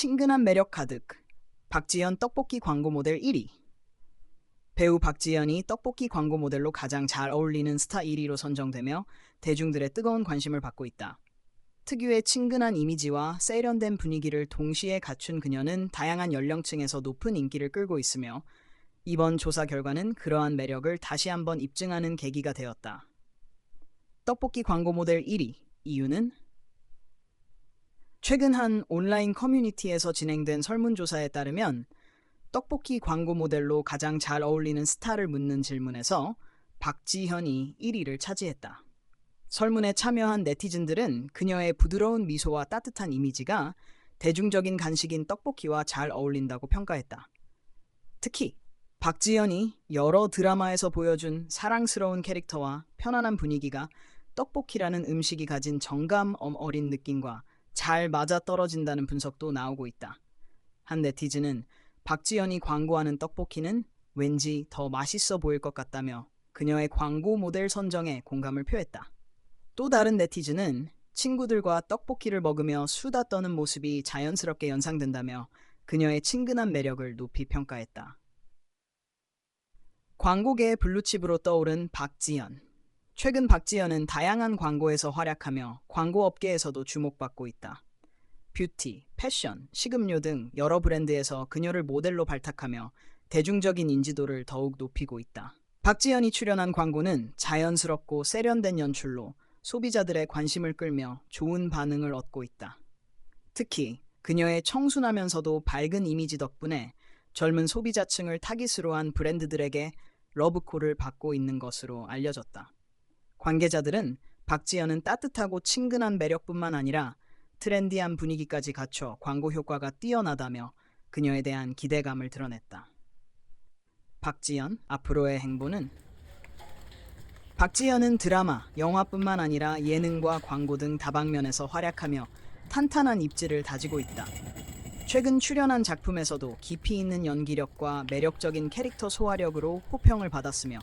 친근한 매력 가득. 박지연 떡볶이 광고 모델 1위. 배우 박지연이 떡볶이 광고 모델로 가장 잘 어울리는 스타 1위로 선정되며 대중들의 뜨거운 관심을 받고 있다. 특유의 친근한 이미지와 세련된 분위기를 동시에 갖춘 그녀는 다양한 연령층에서 높은 인기를 끌고 있으며 이번 조사 결과는 그러한 매력을 다시 한번 입증하는 계기가 되었다. 떡볶이 광고 모델 1위. 이유는 최근 한 온라인 커뮤니티에서 진행된 설문조사에 따르면 떡볶이 광고 모델로 가장 잘 어울리는 스타를 묻는 질문에서 박지현이 1위를 차지했다. 설문에 참여한 네티즌들은 그녀의 부드러운 미소와 따뜻한 이미지가 대중적인 간식인 떡볶이와 잘 어울린다고 평가했다. 특히 박지현이 여러 드라마에서 보여준 사랑스러운 캐릭터와 편안한 분위기가 떡볶이라는 음식이 가진 정감 어린 느낌과 잘 맞아 떨어진다는 분석도 나오고 있다. 한 네티즌은 박지현이 광고하는 떡볶이는 왠지 더 맛있어 보일 것 같다며 그녀의 광고 모델 선정에 공감을 표했다. 또 다른 네티즌은 친구들과 떡볶이를 먹으며 수다 떠는 모습이 자연스럽게 연상된다며 그녀의 친근한 매력을 높이 평가했다. 광고계의 블루칩으로 떠오른 박지연. 최근 박지연은 다양한 광고에서 활약하며 광고 업계에서도 주목받고 있다. 뷰티, 패션, 식음료 등 여러 브랜드에서 그녀를 모델로 발탁하며 대중적인 인지도를 더욱 높이고 있다. 박지연이 출연한 광고는 자연스럽고 세련된 연출로 소비자들의 관심을 끌며 좋은 반응을 얻고 있다. 특히 그녀의 청순하면서도 밝은 이미지 덕분에 젊은 소비자층을 타깃으로 한 브랜드들에게 러브콜을 받고 있는 것으로 알려졌다. 관계자들은 박지연은 따뜻하고 친근한 매력뿐만 아니라 트렌디한 분위기까지 갖춰 광고 효과가 뛰어나다며 그녀에 대한 기대감을 드러냈다. 박지연 앞으로의 행보는 박지연은 드라마, 영화뿐만 아니라 예능과 광고 등 다방면에서 활약하며 탄탄한 입지를 다지고 있다. 최근 출연한 작품에서도 깊이 있는 연기력과 매력적인 캐릭터 소화력으로 호평을 받았으며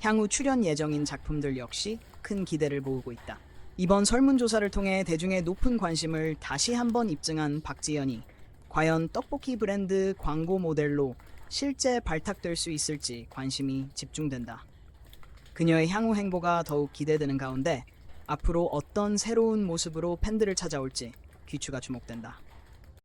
향후 출연 예정인 작품들 역시 큰 기대를 모으고 있다. 이번 설문조사를 통해 대중의 높은 관심을 다시 한번 입증한 박지연이 과연 떡볶이 브랜드 광고 모델로 실제 발탁될 수 있을지 관심이 집중된다. 그녀의 향후 행보가 더욱 기대되는 가운데 앞으로 어떤 새로운 모습으로 팬들을 찾아올지 귀추가 주목된다.